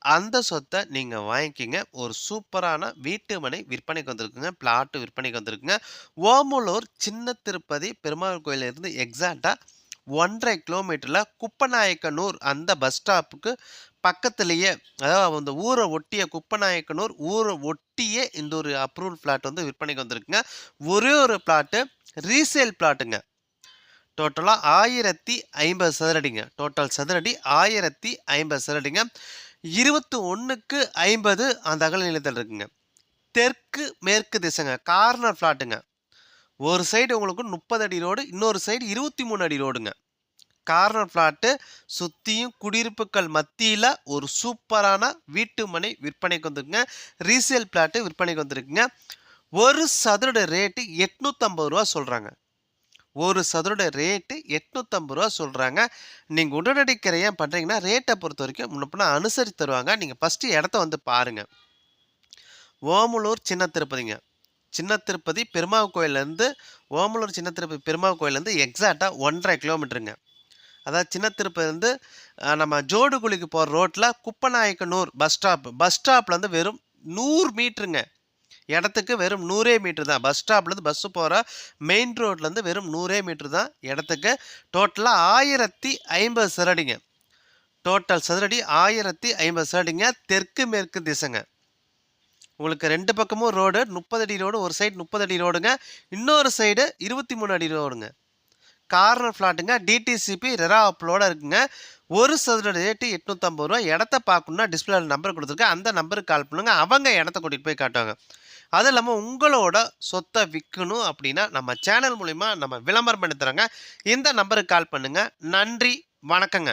அந்த சொத்தை நீங்கள் வாங்கிக்கிங்க. ஒரு சூப்பரான வீட்டு மனை விற்பனைக்கு வந்திருக்குங்க. பிளாட்டு விற்பனைக்கு வந்திருக்குங்க. ஓமலூர் சின்ன திருப்பதி பெருமாள் கோயிலிருந்து எக்ஸாக்டாக ஒன்றரை கிலோமீட்டரில் குப்பநாயக்கனூர் அந்த பஸ் ஸ்டாப்புக்கு பக்கத்துலேயே அதாவது அந்த ஊரை ஒட்டிய குப்பநாயக்கனூர் ஊரை ஒட்டியே இந்த ஒரு அப்ரூவல் பிளாட் வந்து விற்பனைக்கு வந்திருக்குங்க. ஒரே ஒரு பிளாட்டு ரீசேல் பிளாட்டுங்க. டோட்டலாக ஆயிரத்தி ஐம்பது சதுரடிங்க. டோட்டல் சதுரடி ஆயிரத்தி ஐம்பது சதுரடிங்க. இருபத்தி ஒன்றுக்கு ஐம்பது அந்த அகல நிலத்தில் இருக்குங்க. தெற்கு மேற்கு திசைங்க. கார்னர் ஃப்ளாட்டுங்க ஒரு சைடு உங்களுக்கு முப்பது அடி ரோடு இன்னொரு சைடு இருபத்தி மூணு அடி ரோடுங்க கார்னர் ஃப்ளாட்டு சுற்றியும் குடியிருப்புகள் மத்தியில் ஒரு சூப்பரான வீட்டு மனை விற்பனைக்கு வந்திருக்குங்க. ரீசேல் ஃப்ளாட்டு விற்பனைக்கு வந்துருக்குங்க. ஒரு சதுரட ரேட்டு எட்நூற்றம்பது ரூபா சொல்கிறாங்க ஒரு சதுரோட ரேட்டு எட்நூற்றம்பது ரூபா சொல்கிறாங்க நீங்கள் உடனடி கிரையம் பண்ணுறீங்கன்னா ரேட்டை பொறுத்த வரைக்கும் முன்னப்பினா அனுசரித்து தருவாங்க. நீங்கள் ஃபஸ்ட்டு இடத்த வந்து பாருங்கள் ஓமலூர் சின்ன திருப்பதிங்க சின்ன திருப்பதி பெருமாள் கோயிலேருந்து ஓமலூர் சின்ன திருப்பதி பெருமாள் கோயிலேருந்து எக்ஸாக்டாக ஒன்றரை கிலோமீட்டருங்க அதாவது சின்ன திருப்பதிலேருந்து நம்ம ஜோடுகுழிக்கு போகிற ரோட்டில் குப்பநாயக்கனூர் பஸ் ஸ்டாப் பஸ் ஸ்டாப்லேருந்து வெறும் நூறு மீட்டருங்க இடத்துக்கு வெறும் நூறே மீட்ரு தான். பஸ் ஸ்டாப்லேருந்து பஸ்ஸு போகிற மெயின் ரோட்லேருந்து வெறும் நூறே மீட்ரு தான் இடத்துக்கு. டோட்டலாக ஆயிரத்தி ஐம்பது சதுரடிங்க டோட்டல் சதுரடி ஆயிரத்தி ஐம்பது சதுரடிங்க தெற்கு மேற்கு திசைங்க. உங்களுக்கு ரெண்டு பக்கமும் ரோடு முப்பது அடி ரோடு ஒரு சைடு முப்பது அடி ரோடுங்க இன்னொரு சைடு இருபத்தி மூணு அடி ரோடுங்க கார்னர் ஃப்ளாட்டுங்க டிடிசிபி ரெரா அப்லோட இருக்குங்க. ஒரு சதுர ரேட்டு எட்நூற்றம்பது ரூபா இடத்த பார்க்கணுன்னா டிஸ்பிளே நம்பர் கொடுத்துருக்கேன். அந்த நம்பருக்கு கால் பண்ணுங்க. அவங்க இடத்த கூட்டிகிட்டு போய் காட்டுவாங்க. அது இல்லாமல் உங்களோட சொத்தை விற்கணும் அப்படின்னா நம்ம சேனல் மூலிமா நம்ம விளம்பரம் பண்ணி தரோங்க இந்த நம்பருக்கு கால் பண்ணுங்கள் நன்றி. வணக்கங்க.